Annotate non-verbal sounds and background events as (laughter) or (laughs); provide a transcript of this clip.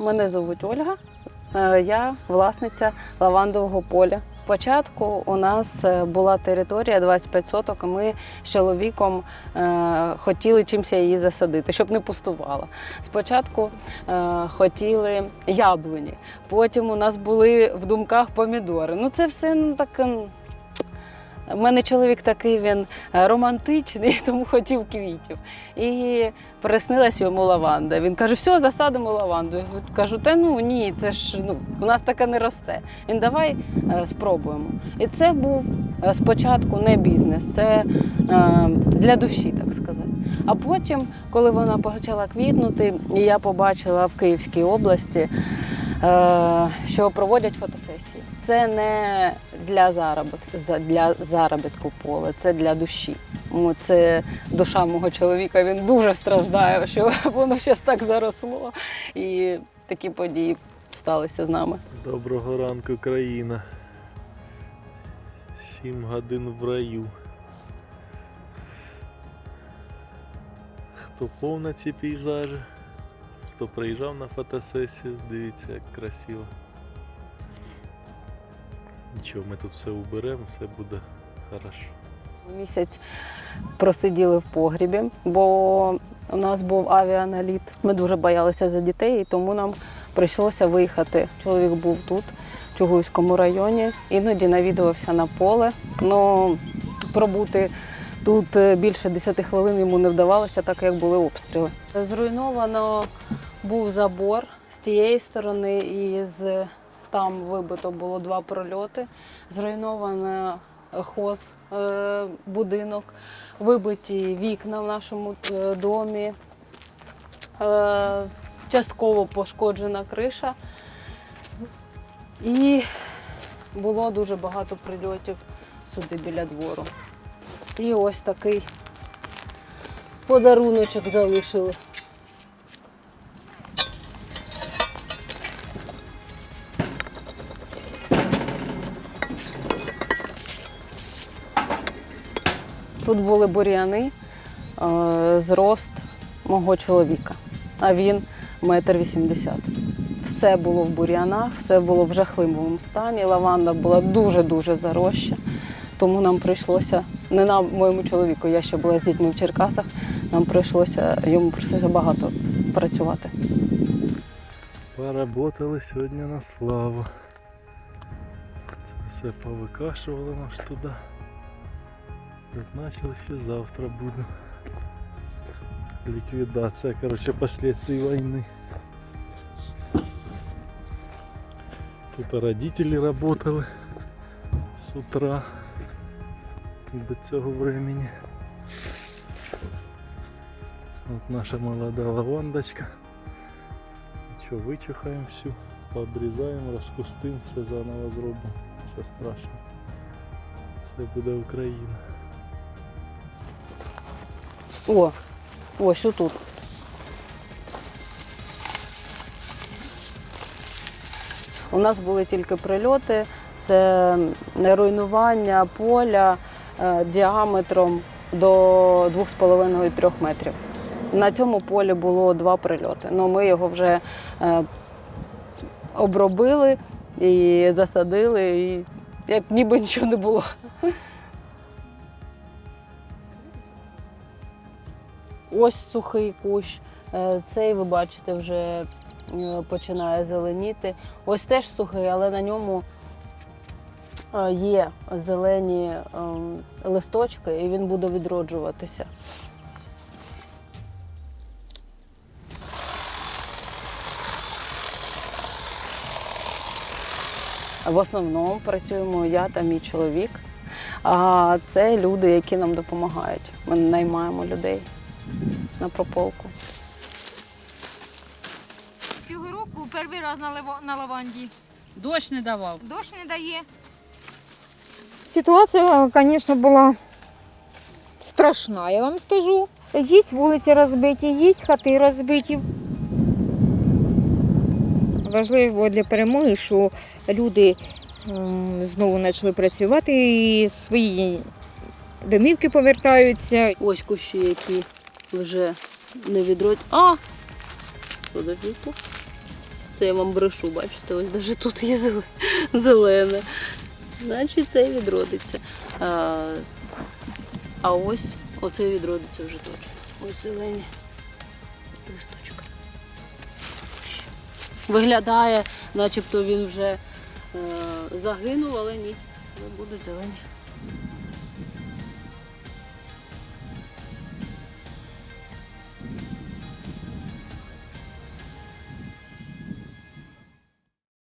Мене звуть Ольга. Е, Я власниця лавандового поля. Спочатку у нас е, була територія 25 соток, і ми з чоловіком е, хотіли чимось її засадити, щоб не пустувала. Спочатку хотіли яблуні, потім у нас були в думках помідори. Ну це все ну, так. У мене чоловік такий він е, романтичний, (laughs) тому хотів квітів. І приснилась йому лаванда. Він каже, все, засадимо лаванду. Я кажу, та ну ні, це ж ну, у нас таке не росте. Він давай е, спробуємо. І це був е, спочатку не бізнес, це для душі, так сказати. А потім, коли вона почала квітнути, я побачила в Київській області, що проводять фотосесії. Це не для заробітку, для заробітку поле, це для душі. Це душа мого чоловіка. Він дуже страждає, що (laughs) воно зараз так заросло. І такі події сталися з нами. Доброго ранку, країна. Сім годин в раю. Хто був на ці пейзажі, хто приїжджав на фотосесію, дивіться, як красиво. Нічого, ми тут все уберемо, все буде хорошо. Місяць просиділи в погрібі, бо у нас був авіаналіт. Ми дуже боялися за дітей, і тому нам прийшлося виїхати. Чоловік був тут, в Чугуйському районі, іноді навідувався на поле. Ну, пробути тут е, більше 10 хвилин йому не вдавалося, так як були обстріли. Зруйновано був забор з тієї сторони, і з там вибито було два прольоти. Зруйновано хоз, е, будинок, вибиті вікна в нашому е, домі, е, частково пошкоджена криша. І було дуже багато прильотів сюди біля двору. І ось такий подаруночок залишили. Тут були бур'яни, е, зрост мого чоловіка, а він метр вісімдесят. Все було в бур'янах, все було в жахливому стані. Лаванда була дуже-дуже зароща. Тому нам прийшлося, не нам, моєму чоловіку, я ще була з дітьми в Черкасах, нам прийшлося йому прийшлося багато працювати. Поработали сьогодні на славу. Це все повикашували нас туди. Начали ще завтра буде. Ликвидация, короче, последствий войны. Тут родители работали с утра до цього времени. Вот наша молода лавандочка. Нічого, вичухаємо всю, пообрізаємо, розпустимо, все заново зробимо. Що страшно. Все буде Україна. О, ось отут. У нас були тільки прильоти, це руйнування поля е, діаметром до 2,5-3 метрів. На цьому полі було два прильоти. Ну, ми його вже е, обробили і засадили, і як ніби нічого не було. Ось сухий кущ. Е, Цей, ви бачите, вже е, починає зеленіти. Ось теж сухий, але на ньому е, є зелені ем, листочки, і він буде відроджуватися. В основному працюємо я та мій чоловік. А це люди, які нам допомагають. Ми наймаємо людей на прополку. Цього року перший раз на, лево- на лаванді. Дощ не давав. Дощ не дає. Ситуація, звісно, була страшна, я вам скажу. Є вулиці розбиті, є хати розбиті. Важливо для перемоги, що люди знову почали працювати і свої домівки повертаються. Ось кущі, які вже не відродять. А! Подождіть. Це я вам брешу, бачите, ось навіть тут є зелене. Значить, це відродиться. А, ось оце відродиться вже точно. Ось зелені листочка. Виглядає, начебто він вже е, загинув, але ні. Але будуть зелені.